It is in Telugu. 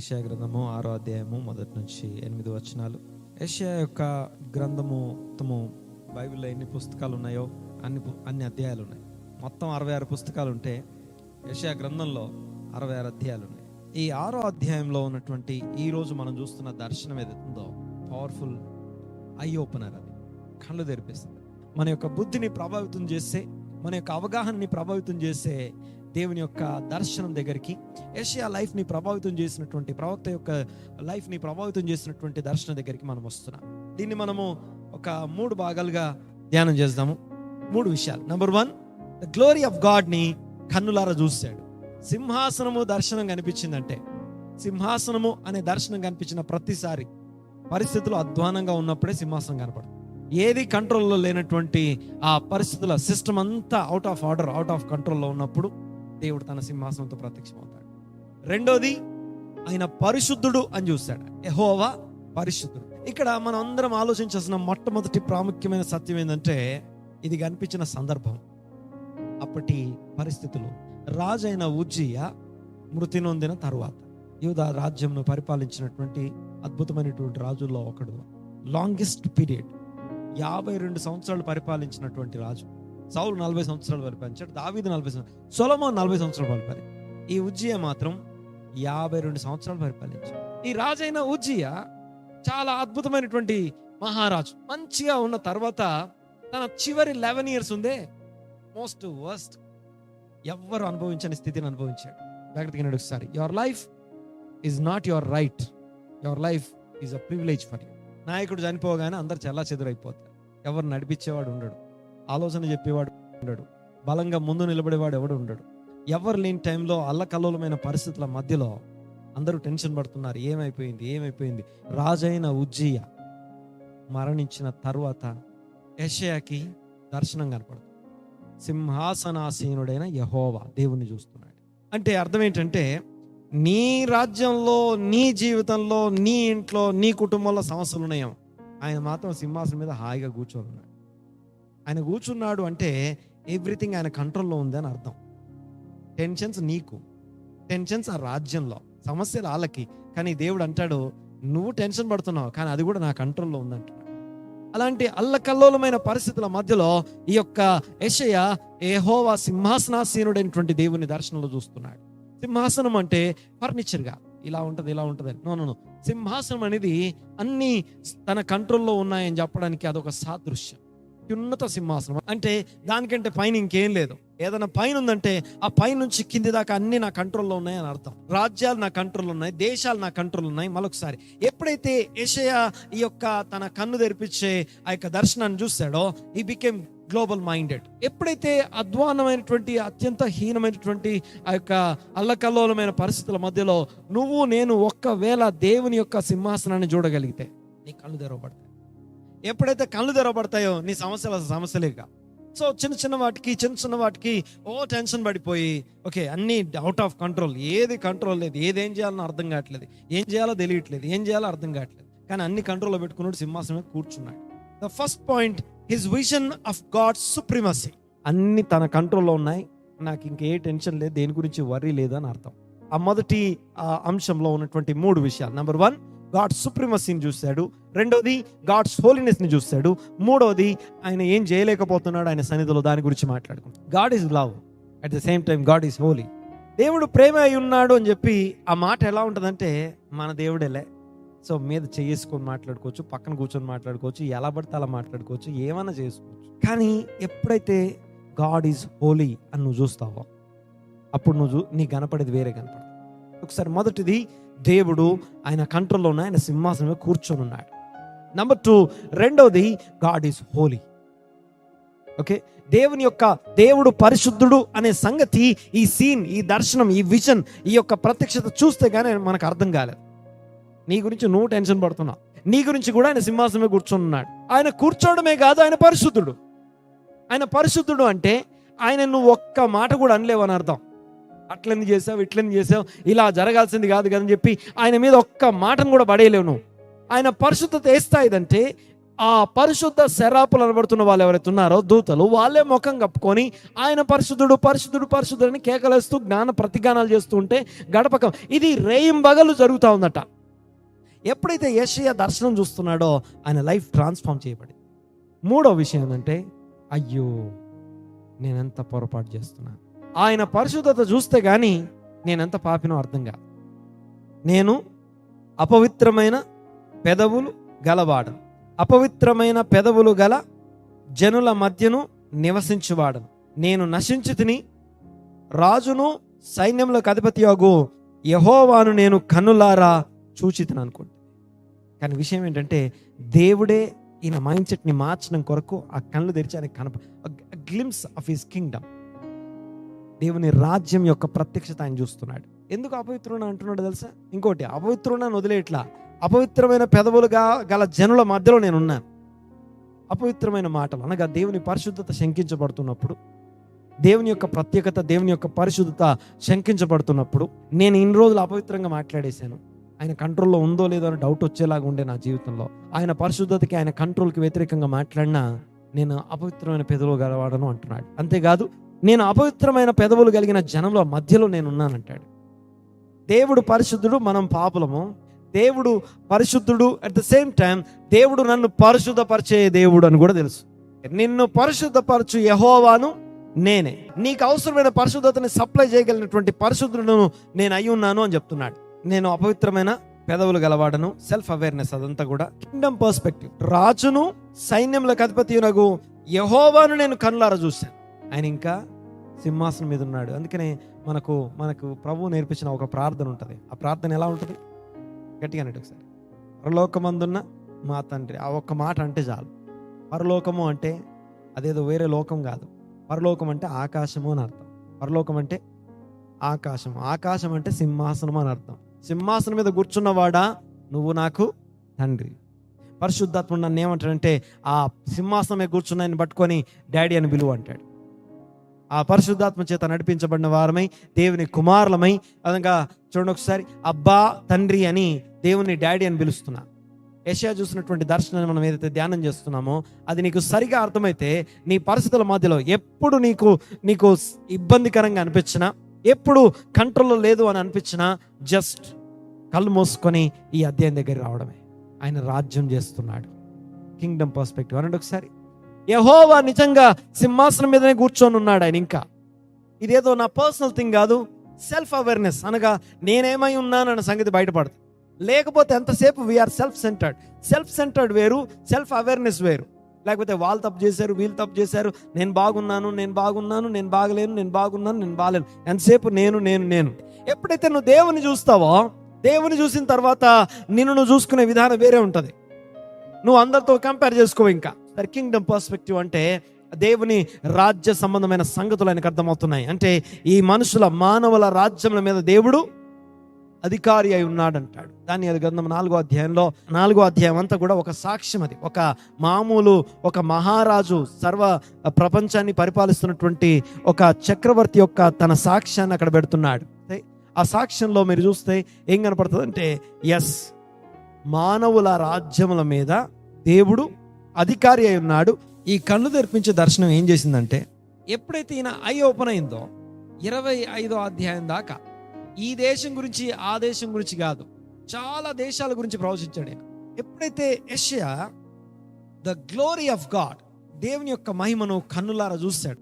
ఏషియా గ్రంథము ఆరో అధ్యాయము మొదటి నుంచి ఎనిమిది వచనాలు. ఏషియా యొక్క గ్రంథము మొత్తము బైబిల్లో ఎన్ని పుస్తకాలు ఉన్నాయో అన్ని అన్ని అధ్యాయాలు ఉన్నాయి. మొత్తం అరవై ఆరు పుస్తకాలు ఉంటే ఏషియా గ్రంథంలో అరవై ఆరు అధ్యాయాలు ఉన్నాయి. ఈ ఆరో అధ్యాయంలో ఉన్నటువంటి ఈ రోజు మనం చూస్తున్న దర్శనం ఏదైతుందో పవర్ఫుల్ ఐ ఓపెనర్ అది. కళ్ళు తెరిపిస్తుంది మన యొక్క బుద్ధిని ప్రభావితం చేసే మన యొక్క అవగాహనని ప్రభావితం చేసే దేవుని యొక్క దర్శనం దగ్గరికి. ఏషియా లైఫ్ని ప్రభావితం చేసినటువంటి ప్రవక్త యొక్క లైఫ్ని ప్రభావితం చేసినటువంటి దర్శనం దగ్గరికి మనం వస్తున్నాం. దీన్ని మనము ఒక మూడు భాగాలుగా ధ్యానం చేద్దాము. మూడు విషయాలు. Number one the glory of గాడ్ని కన్నులారా చూశాడు. సింహాసనము దర్శనం కనిపించిందంటే సింహాసనము అనే దర్శనం కనిపించిన ప్రతిసారి పరిస్థితులు అధ్వానంగా ఉన్నప్పుడే సింహాసనం కనపడుతుంది. ఏది కంట్రోల్లో లేనటువంటి ఆ పరిస్థితుల సిస్టమ్ అంతా out of order out of కంట్రోల్లో ఉన్నప్పుడు దేవుడు తన సింహాసనంతో ప్రత్యక్షమవుతాడు. రెండోది ఆయన పరిశుద్ధుడు అని చూశాడు ఎహోవా పరిశుద్ధుడు. ఇక్కడ మనం అందరం ఆలోచించాల్సిన మొట్టమొదటి ప్రాముఖ్యమైన సత్యం ఏంటంటే ఇది కనిపించిన సందర్భం. అప్పటి పరిస్థితులు. రాజైన ఉజ్జియ మృతి నొందిన తర్వాత యూదా రాజ్యంను పరిపాలించినటువంటి అద్భుతమైనటువంటి రాజుల్లో ఒకడు. లాంగెస్ట్ పీరియడ్ యాభై రెండు సంవత్సరాలు పరిపాలించినటువంటి రాజు. సౌలు నలభై సంవత్సరాలు పరిపాలించాడు దావీదు నలభై సంవత్సరాలు సొలమో నలభై సంవత్సరాలు పరిపాలి ఈ ఉజ్జియ మాత్రం యాభై రెండు సంవత్సరాలు పరిపాలించాడు ఈ రాజైన ఉజ్జియ చాలా అద్భుతమైనటువంటి మహారాజు. మంచిగా ఉన్న తర్వాత తన చివరి లెవెన్ ఇయర్స్ ఉందే మోస్ట్ వర్స్ట్ ఎవ్వరు అనుభవించని స్థితిని అనుభవించాడు. జాగ్రత్తగా ఒకసారి. Your life is not your right your life is a privilege for you నాయకుడు చనిపోగానే అందరు చల్లా చెదురైపోతారు ఎవరు నడిపించేవాడు ఉండడు. ఆలోచన చెప్పేవాడు ఉండడు. బలంగా ముందు నిలబడేవాడు ఎవడు ఉండడు. ఎవరు లేని టైంలో అల్లకల్లోలమైన పరిస్థితుల మధ్యలో అందరూ టెన్షన్ పడుతున్నారు. ఏమైపోయింది? ఏమైపోయింది? రాజైన ఉజ్జీయ మరణించిన తర్వాత యషయాకి దర్శనం కనపడుతుంది. సింహాసనాసీనుడైన యహోవా దేవుణ్ణి చూస్తున్నాడు. అంటే అర్థం ఏంటంటే నీ రాజ్యంలో నీ జీవితంలో నీ ఇంట్లో నీ కుటుంబంలో సమస్యలు ఉన్నాయేమో. ఆయన మాత్రం సింహాసనం మీద హాయిగా కూర్చోనున్నాడు ఆయన కూర్చున్నాడు అంటే ఎవ్రీథింగ్ ఆయన కంట్రోల్లో ఉంది అని అర్థం. టెన్షన్స్ నీకు. టెన్షన్స్ ఆ రాజ్యంలో. సమస్యలు వాళ్ళకి. కానీ దేవుడు అంటాడు నువ్వు టెన్షన్ పడుతున్నావు కానీ అది కూడా నా కంట్రోల్లో ఉందంట అలాంటి అల్లకల్లోలమైన పరిస్థితుల మధ్యలో ఈ యొక్క యషయ ఏహోవా సింహాసనాసీనుడైనటువంటి దేవుని దర్శనంలో చూస్తున్నాడు. సింహాసనం అంటే ఫర్నిచర్గా ఇలా ఉంటుంది ఇలా ఉంటుంది. నో నో నో సింహాసనం అనేది అన్ని తన కంట్రోల్లో ఉన్నాయని చెప్పడానికి అదొక సాదృశ్యం. అత్యున్నత సింహాసనం. అంటే దానికంటే పైన ఇంకేం లేదు. ఏదైనా పైన ఉందంటే ఆ పై నుంచి కింది దాకా అన్ని నా కంట్రోల్లో ఉన్నాయని అర్థం. రాజ్యాలు నా కంట్రోల్లో ఉన్నాయి దేశాలు నా కంట్రోల్లో ఉన్నాయి మరొకసారి. ఎప్పుడైతే ఏషయ ఈ యొక్క తన కన్ను తెరిపించే ఆ యొక్క దర్శనాన్ని చూస్తాడో ఈ బికేమ్ గ్లోబల్ మైండెడ్ ఎప్పుడైతే అధ్వానమైనటువంటి అత్యంత హీనమైనటువంటి ఆ యొక్క అల్లకల్లోలమైన పరిస్థితుల మధ్యలో నువ్వు నేను ఒక్కవేళ దేవుని యొక్క సింహాసనాన్ని చూడగలిగితే నీ కళ్ళు తెరవబడతాయి. ఎప్పుడైతే కళ్ళు తెరవబడతాయో నీ సమస్యలు అసలు సమస్యలేగా సో చిన్న చిన్న వాటికి చిన్న చిన్న వాటికి ఓ టెన్షన్ పడిపోయి ఓకే అన్ని అవుట్ ఆఫ్ కంట్రోల్ ఏది కంట్రోల్ లేదు. ఏది ఏం చేయాలో అర్థం కావట్లేదు. ఏం చేయాలో తెలియట్లేదు. ఏం చేయాలో అర్థం కావట్లేదు. కానీ అన్ని కంట్రోల్లో పెట్టుకున్నాడు సింహాసనం కూర్చున్నాడు. The first point his vision of God supremacy అన్ని తన కంట్రోల్లో ఉన్నాయి. నాకు ఇంకే టెన్షన్ లేదు. దేని గురించి వర్రీ లేదు అని అర్థం. ఆ మొదటి ఆ, అంశంలో ఉన్నటువంటి మూడు విషయాలు. నెంబర్ వన్ గాడ్ సుప్రిమసీని చూశాడు. రెండోది గాడ్స్ హోలీనెస్ని చూశాడు. మూడోది ఆయన ఏం చేయలేకపోతున్నాడు ఆయన సన్నిధిలో దాని గురించి మాట్లాడుకుంటాడు God is love. At the same time God is holy. దేవుడు ప్రేమ అయి ఉన్నాడు అని చెప్పి ఆ మాట ఎలా ఉంటుందంటే మన దేవుడేలే. సో మీద చేసుకొని మాట్లాడుకోవచ్చు పక్కన కూర్చొని మాట్లాడుకోవచ్చు ఎలా పడితే అలా మాట్లాడుకోవచ్చు ఏమైనా చేసుకోవచ్చు. కానీ ఎప్పుడైతే గాడ్ ఈజ్ హోలీ అని నువ్వు చూస్తావో అప్పుడు నువ్వు చూ- నీకు కనపడేది వేరే కనపడదు. ఒకసారి మొదటిది దేవుడు ఆయన కంట్రోల్లో ఉన్న ఆయన సింహాసనం కూర్చొని ఉన్నాడు. నంబర్ టూ రెండవది గాడ్ ఈజ్ హోలీ ఓకే దేవుని యొక్క దేవుడు పరిశుద్ధుడు అనే సంగతి ఈ సీన్ ఈ దర్శనం ఈ విజన్ ఈ యొక్క ప్రత్యక్షత చూస్తే కానీ మనకు అర్థం కాలేదు. నీ గురించి నువ్వు టెన్షన్ పడుతున్నావు. నీ గురించి కూడా ఆయన సింహాసనమే కూర్చొని ఉన్నాడు. ఆయన కూర్చోవడమే కాదు ఆయన పరిశుద్ధుడు. ఆయన పరిశుద్ధుడు అంటే ఆయన నువ్వు ఒక్క మాట కూడా అనలేవు అని అర్థం. అట్లని చేసావు ఇట్లని చేసావు? ఇలా జరగాల్సింది కాదు కదని చెప్పి ఆయన మీద ఒక్క మాటను కూడా పడేయలేవు నువ్వు. ఆయన పరిశుద్ధత ఏ ఆ పరిశుద్ధ శరాపులు అనబడుతున్న వాళ్ళు ఎవరైతే ఉన్నారో దూతలు వాళ్ళే ముఖం కప్పుకొని ఆయన పరిశుద్ధుడు పరిశుద్ధుడు పరిశుద్ధుడు అని కేకలేస్తూ జ్ఞాన ప్రతిగానాలు చేస్తూ ఉంటే గడపకం. ఇది రేయింబగలు జరుగుతూ ఉందట. ఎప్పుడైతే యశయ్య దర్శనం చూస్తున్నాడో ఆయన లైఫ్ ట్రాన్స్ఫార్మ్ చేయబడింది. మూడో విషయం ఏంటంటే అయ్యో నేనెంత పొరపాటు చేస్తున్నాను. ఆయన పరిశుద్ధత చూస్తే కానీ నేనెంత పాపినో అర్థం కాదు. నేను అపవిత్రమైన పెదవులు గలవాడను. అపవిత్రమైన పెదవులు గల జనుల మధ్యను నివసించువాడను. నేను నశించి తిని రాజును సైన్యంలో అధిపతి అగు యహోవాను నేను కన్నులారా చూచితను అనుకుంటా కానీ విషయం ఏంటంటే దేవుడే ఈయన మైండ్ సెట్ని మార్చడం కొరకు ఆ కళ్ళు తెరిచి ఆయన కనప గ్లిమ్స్ ఆఫ్ హిస్ కింగ్డమ్ దేవుని రాజ్యం యొక్క ప్రత్యక్షత ఆయన చూస్తున్నాడు. ఎందుకు అపవిత్రుడు అంటున్నాడు తెలుసా? ఇంకోటి అపవిత్రుడు వదిలేట్లా అపవిత్రమైన పెదవులుగా గల జనుల మధ్యలో నేను ఉన్నాను. అపవిత్రమైన మాటలు అనగా దేవుని పరిశుద్ధత శంకించబడుతున్నప్పుడు దేవుని యొక్క ప్రత్యేకత దేవుని యొక్క పరిశుద్ధత శంకించబడుతున్నప్పుడు నేను ఇన్ని రోజులు అపవిత్రంగా మాట్లాడేశాను. ఆయన కంట్రోల్లో ఉందో లేదో అని డౌట్ వచ్చేలాగా ఉండే నా జీవితంలో. ఆయన పరిశుద్ధతకి ఆయన కంట్రోల్కి వ్యతిరేకంగా మాట్లాడినా నేను అపవిత్రమైన పెదవులు గలవాడను అంటున్నాడు. అంతేకాదు నేను అపవిత్రమైన పెదవులు కలిగిన జనంలో మధ్యలో నేను ఉన్నానంటాడు దేవుడు పరిశుద్ధుడు మనం పాపులము. దేవుడు పరిశుద్ధుడు అట్ ద సేమ్ టైం దేవుడు నన్ను పరిశుద్ధపరిచే దేవుడు అని కూడా తెలుసు. నిన్ను పరిశుద్ధపరచు యహోవాను నేనే. నీకు అవసరమైన పరిశుద్ధతని సప్లై చేయగలిగినటువంటి పరిశుద్ధులను నేను అయి ఉన్నాను అని చెప్తున్నాడు. నేను అపవిత్రమైన పెదవులు గలవాడను సెల్ఫ్ అవేర్నెస్ అదంతా కూడా. కింగ్డమ్ పర్స్పెక్టివ్ రాజును సైన్యములకు అధిపతి యహోవాను నేను కనులారా చూశాను. ఆయన ఇంకా సింహాసనం మీద ఉన్నాడు. అందుకనే మనకు మనకు ప్రభువు నేర్పించిన ఒక ప్రార్థన ఉంటుంది. ఆ ప్రార్థన ఎలా ఉంటుంది? గట్టిగా అన్నట్టు ఒకసారి. పరలోకమందున్న మా తండ్రి ఆ ఒక్క మాట అంటే చాలు. పరలోకము అంటే అదేదో వేరే లోకం కాదు. పరలోకం అంటే ఆకాశము అని అర్థం. పరలోకం అంటే ఆకాశం ఆకాశం అంటే సింహాసనం అని అర్థం. సింహాసనం మీద కూర్చున్నవాడా? నువ్వు నాకు తండ్రి. పరిశుద్ధాత్ముడు నన్ను ఏమంటాడంటే ఆ సింహాసనం మీద కూర్చున్నాయని పట్టుకొని డాడీ అని పిలువ అంటాడు. ఆ పరిశుద్ధాత్మ చేత నడిపించబడిన వారమై దేవుని కుమారులమై అదనగా చూడండి ఒకసారి అబ్బా తండ్రి అని దేవుని డాడీ అని పిలుస్తున్నా. ఏషియా చూసినటువంటి దర్శనాన్ని మనం ఏదైతే ధ్యానం చేస్తున్నామో అది నీకు సరిగా అర్థమైతే నీ పరిస్థితుల మధ్యలో ఎప్పుడు నీకు నీకు ఇబ్బందికరంగా అనిపించినా ఎప్పుడు కంట్రోల్లో లేదు అని అనిపించినా జస్ట్ కళ్ళు మూసుకొని ఈ అధ్యాయం దగ్గర రావడమే. ఆయన రాజ్యం చేస్తున్నాడు. Kingdom perspective. అనండి ఒకసారి యహోవా నిజంగా సింహాసనం మీదనే కూర్చొని ఉన్నాడు ఆయన ఇంకా. ఇదేదో నా పర్సనల్ థింగ్ కాదు సెల్ఫ్ అవేర్నెస్ అనగా నేనేమై ఉన్నానన్న సంగతి బయటపడుతుంది లేకపోతే ఎంతసేపు we are self centred self centred వేరు సెల్ఫ్ అవేర్నెస్ వేరు. లేకపోతే వాళ్ళు తప్పు చేశారు వీళ్ళు తప్పు చేశారు నేను బాగున్నాను నేను బాగున్నాను నేను బాగలేను నేను బాగున్నాను నేను బాగలేను. ఎంతసేపు నేను నేను నేను. ఎప్పుడైతే నువ్వు దేవుని చూస్తావో దేవుని చూసిన తర్వాత నిన్ను నువ్వు చూసుకునే విధానం వేరే ఉంటుంది. నువ్వు అందరితో కంపేర్ చేసుకో ఇంకా. సరే కింగ్డమ్ పర్స్పెక్టివ్ అంటే దేవుని రాజ్య సంబంధమైన సంగతులు ఆయనకు అర్థమవుతున్నాయి. అంటే ఈ మనుషుల మానవుల రాజ్యముల మీద దేవుడు అధికారి అయి ఉన్నాడంటాడు. దాని అది గ్రంథం నాలుగో అధ్యాయంలో నాలుగో అధ్యాయం అంతా కూడా ఒక సాక్ష్యం అది. ఒక మామూలు ఒక మహారాజు సర్వ ప్రపంచాన్ని పరిపాలిస్తున్నటువంటి ఒక చక్రవర్తి యొక్క తన సాక్ష్యాన్ని అక్కడ పెడుతున్నాడు. ఆ సాక్ష్యంలో మీరు చూస్తే ఏం కనపడుతుంది అంటే ఎస్ మానవుల రాజ్యముల మీద దేవుడు అధికారి అయి ఉన్నాడు. ఈ కళ్ళు తెరిపించే దర్శనం ఏం చేసిందంటే ఎప్పుడైతే ఈయన ఐ ఓపెన్ అయిందో ఇరవై ఐదో అధ్యాయం దాకా ఈ దేశం గురించి ఆ దేశం గురించి కాదు చాలా దేశాల గురించి ప్రవచించాడు ఆయన ఎప్పుడైతే యష్యా ద గ్లోరీ ఆఫ్ గాడ్ దేవుని యొక్క మహిమను కన్నులారా చూశాడు